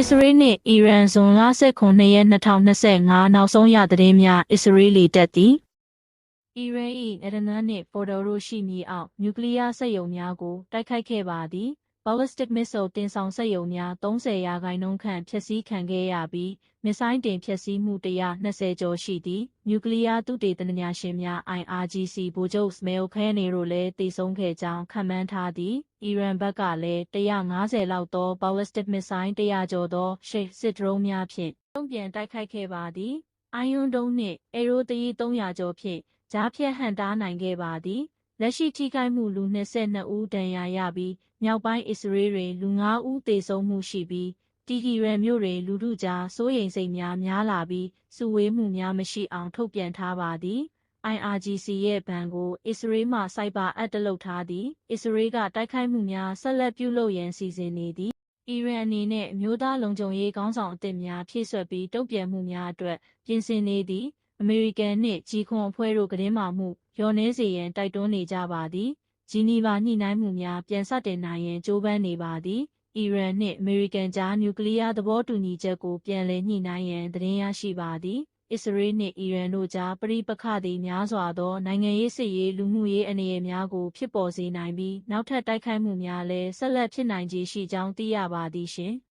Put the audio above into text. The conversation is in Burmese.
အစ္စရေးနှင့်အီရန်ဇွန်လ19ရက်2025နောက်ဆုံးရသတင်းများအစ္စရေးလီတပ်သည်အီရန်၏အဒနန်နှင့်ဖော်ဒိုရိုရှိမည်အောင်နျူကလ িয়ার စက်ရုံများကိုတိုက်ခိုက်ခဲ့ပါသည် ballistic missile တင်ဆောင်စက်ရုံများ30ရာခိုင်နှုန်းခန့်ဖျက်ဆီးခံခဲ့ရပြီးမစ်ဆိုင်းတင်ဖျက်ဆီးမှု120ကျော်ရှိသည်နျူကလ িয়ার သုတေသနရှင်များ IRGC ဗိုလ်ချုပ်စမဲလ်ခဲနေတို့လည်းတည်ဆုံးခဲ့ကြောင်းခန့်မှန်းထားသည်အီရန်ဘက်ကလည်း150လောက်သော ballistic missile 100ကျော်သောရှေ့စစ်ဒရုန်းများဖြင့်တုံ့ပြန်တိုက်ခိုက်ခဲ့ပါသည် အိုင်ယွန်းဒုံးနှင့်အေရိုတရီ300ကျော်ဖြင့်ကြားဖြတ်ဟန်တားနိုင်ခဲ့ပါသည် လက်ရှိထိခိုက်မှုလူ22ဦးဒဏ်ရာရပြီးမြောက်ပိုင်းအစ္စရေးတွင်လူ9ဦးသေဆုံးမှုရှိပြီးတီကီရန်မြို့တွင်လူထုကြားစိုးရိမ်စိတ်များများလာပြီးစုဝေးမှုများမရှိအောင်ထုတ်ပြန်ထားပါသည် IRGC ရဲ့ဘဏ်ကိုအစ္စရေးမှစိုက်ဘာအပ်တလုပ်ထားသည်အစ္စရေးကတိုက်ခိုက်မှုများဆက်လက်ပြုလုပ်ရန်စီစဉ်နေသည်အီရန်အနေနဲ့အမျိုးသားလုံခြုံရေးခေါင်းဆောင်အသစ်များဖြည့်ဆွက်ပြီးတုံ့ပြန်မှုများအတွက်ပြင်ဆင်နေသည်အမေရိကန်နှင့်ဂျီခွန်အဖွဲ့တို့ကတင်းမာမှု လျော်နှဲစေရန်တိုက်တွန်းနေကြပါသည်ဂျီနီဗာညှိနှိုင်းမှုများပြန်စတင်နိုင်ရန်ကြိုးပမ်းနေပါသည်အီရန်နှင့်အမေရိကန်ကြားနျူကလ িয়ার သဘောတူညီချက်ကိုပြန်လည်ညှိနှိုင်းရန်သတင်းရရှိပါသည်အစ္စရေးနှင့်အီရန်တို့ကြားပဋိပက္ခသည်များစွာသောနိုင်ငံရေးစစ်ရေးလူမှုရေးအနေအများကိုဖြစ်ပေါ်စေနိုင်ပြီးနောက်ထပ်တိုက်ခိုက်မှုများလည်းဆက်လက်ဖြစ်နိုင်ခြေရှိကြောင်းသိရပါသည်ရှင်။